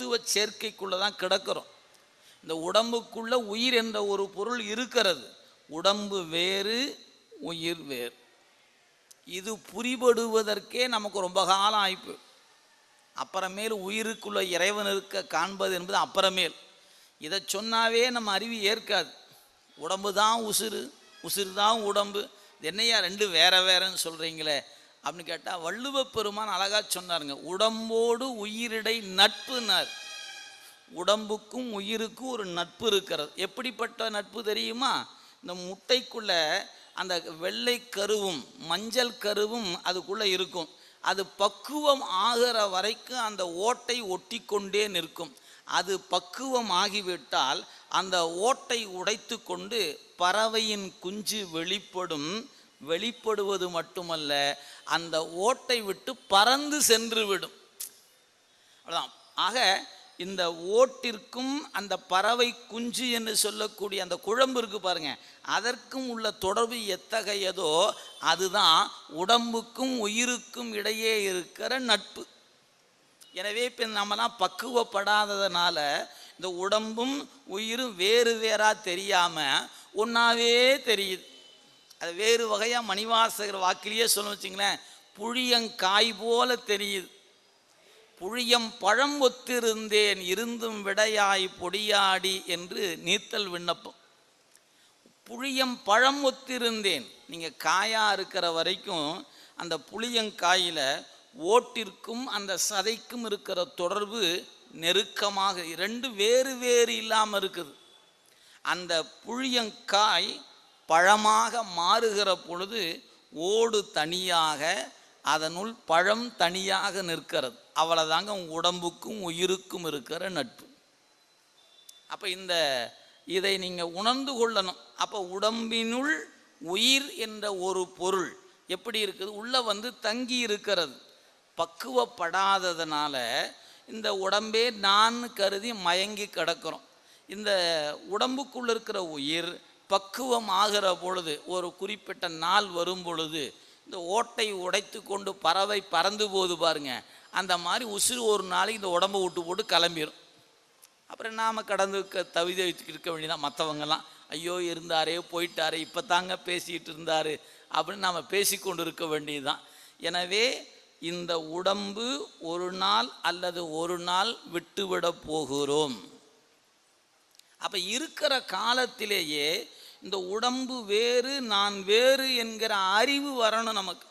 தத்துவ சேர்க்கைக்குள்ளே தான் கிடக்கிறோம். இந்த உடம்புக்குள்ள உயிர் என்ற ஒரு பொருள் இருக்கிறது. உடம்பு வேறு உயிர் வேறு. இது புரிபடுவதற்கே நமக்கு ரொம்ப காலம் ஆயிப்பு. அப்புறமேல் உயிருக்குள்ள இறைவன் இருக்க காண்பது என்பது அப்புறமேல். இதை சொன்னாவே நம்ம அறிவு ஏற்காது. உடம்பு தான் உசுறு உசுறு தான் உடம்பு. என்னையா ரெண்டு வேற வேறன்னு சொல்கிறீங்களே அப்படின்னு கேட்டால் வள்ளுவ பெருமான் அழகாக சொன்னாருங்க உடம்போடு உயிரிடை நட்புனார். உடம்புக்கும் உயிருக்கும் ஒரு நட்பு இருக்கிறது. எப்படிப்பட்ட நட்பு தெரியுமா? இந்த முட்டைக்குள்ள அந்த வெள்ளை கருவும் மஞ்சள் கருவும் அதுக்குள்ளே இருக்கும். அது பக்குவம் ஆகிற வரைக்கும் அந்த ஓட்டை ஒட்டி கொண்டே நிற்கும். அது பக்குவம் ஆகிவிட்டால் அந்த ஓட்டை உடைத்து கொண்டு பறவையின் குஞ்சு வெளிப்படும். வெளிப்படுவது மட்டுமல்ல அந்த ஓட்டை விட்டு பறந்து சென்று விடும் அவ்வளோதான் ஆக இந்த ஓட்டிற்கும் அந்த பறவை குஞ்சு என்று சொல்லக்கூடிய அந்த குழம்பு இருக்கு பாருங்க. அதற்கும் உள்ள தொடர்பு எத்தகையதோ அதுதான் உடம்புக்கும் உயிருக்கும் இடையே இருக்கிற நட்பு. எனவே இப்போ நம்மலாம் பக்குவப்படாததுனால இந்த உடம்பும் உயிரும் வேறு வேறாக தெரியாமல் ஒன்றாவே தெரியுது. அது வேறு வகையாக மணிவாசகர் வாக்கிலேயே சொல்லணும் வச்சிங்களேன். புளியங்காய் போல தெரியுது. புழியம் பழம் ஒத்திருந்தேன் இருந்தும் விடையாய் பொடியாடி என்று நீத்தல் விண்ணப்பம். புளியம் பழம் ஒத்திருந்தேன். நீங்கள் காயாக இருக்கிற வரைக்கும் அந்த புளியங்காயில் ஓட்டிற்கும் அந்த சதைக்கும் இருக்கிற தொடர்பு நெருக்கமாக ரெண்டு வேறு வேறு இல்லாமல் இருக்குது. அந்த புளியங்காய் பழமாக மாறுகிற பொழுது ஓடு தனியாக அதனுள் பழம் தனியாக நிற்கிறது. அவ்வளோதாங்க உடம்புக்கும் உயிருக்கும் இருக்கிற நட்பு. அப்போ இந்த இதை நீங்கள் உணர்ந்து கொள்ளணும். அப்போ உடம்பினுள் உயிர் என்ற ஒரு பொருள் எப்படி இருக்குது? உள்ளே வந்து தங்கி இருக்கிறது. பக்குவப்படாததுனால இந்த உடம்பே நான் கருதி மயங்கி கிடக்கிறோம். இந்த உடம்புக்குள்ளே இருக்கிற உயிர் பக்குவம் ஆகிற பொழுது ஒரு குறிப்பிட்ட நாள் வரும் பொழுது இந்த ஓட்டை உடைத்து கொண்டு பறவை பறந்து போகுது பாருங்க. அந்த மாதிரி உசுறு ஒரு நாளைக்கு இந்த உடம்பை விட்டு போட்டு கிளம்பிடும் அப்புறம் நாம் கடந்து தவிதை தவித இருக்க வேண்டியதான் மற்றவங்கெல்லாம் ஐயோ இருந்தாரே போயிட்டாரே இப்போ தாங்க பேசிக்கிட்டு இருந்தார் அப்படின்னு நாம் பேசிக்கொண்டு இருக்க வேண்டியதுதான். எனவே இந்த உடம்பு ஒரு நாள் அல்லது ஒரு நாள் விட்டுவிட போகிறோம். அப்போ இருக்கிற காலத்திலேயே இந்த உடம்பு வேறு நான் வேறு என்கிற அறிவு வரணும் நமக்கு.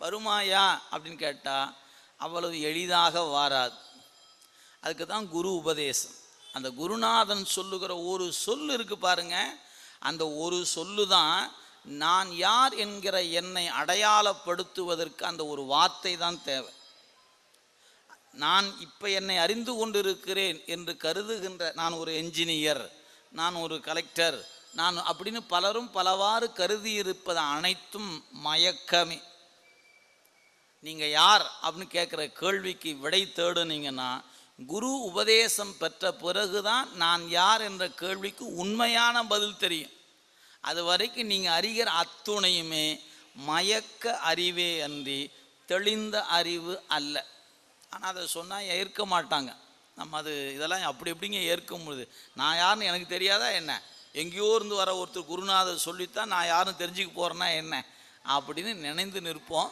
வருமாயா அப்படின்னு கேட்டால் அவ்வளவு எளிதாக வாராது. அதுக்கு தான் குரு உபதேசம். அந்த குருநாதன் சொல்லுகிற ஒரு சொல் இருக்கு பாருங்க. அந்த ஒரு சொல்லு தான் நான் யார் என்கிற என்னை அடையாளப்படுத்துவதற்கு அந்த ஒரு வார்த்தை தான் தேவை. நான் இப்போ என்னை அறிந்து கொண்டிருக்கிறேன் என்று கருதுகின்ற நான் ஒரு என்ஜினியர் நான் ஒரு கலெக்டர் நான் அப்படின்னு பலரும் பலவாறு கருதி இருப்பது அனைத்தும் மயக்கமே. நீங்கள் யார் அப்படின்னு கேட்குற கேள்விக்கு விடை தேடுனீங்கன்னா குரு உபதேசம் பெற்ற பிறகுதான் நான் யார் என்ற கேள்விக்கு உண்மையான பதில் தெரியும். அது வரைக்கும் நீங்கள் அறிகிற அத்துணையுமே மயக்க அறிவே அன்றி தெளிந்த அறிவு அல்ல. ஆனால் அதை சொன்னால் ஏற்க மாட்டாங்க. நம்ம அது இதெல்லாம் அப்படி எப்படிங்க ஏற்க முடியுது நான் யாருன்னு எனக்கு தெரியாதா என்ன? எங்கேயோ இருந்து வர ஒருத்தர் குருநாதர் சொல்லித்தான் நான் யாரும் தெரிஞ்சுக்க போகிறேன்னா என்ன? அப்படின்னு நினைந்து நிற்போம்.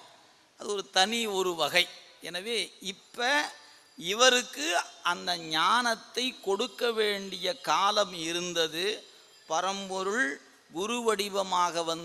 அது ஒரு தனி ஒரு வகை. எனவே இப்போ இவருக்கு அந்த ஞானத்தை கொடுக்க வேண்டிய காலம் இருந்தது. பரம்பொருள் குரு வடிவமாக வந்து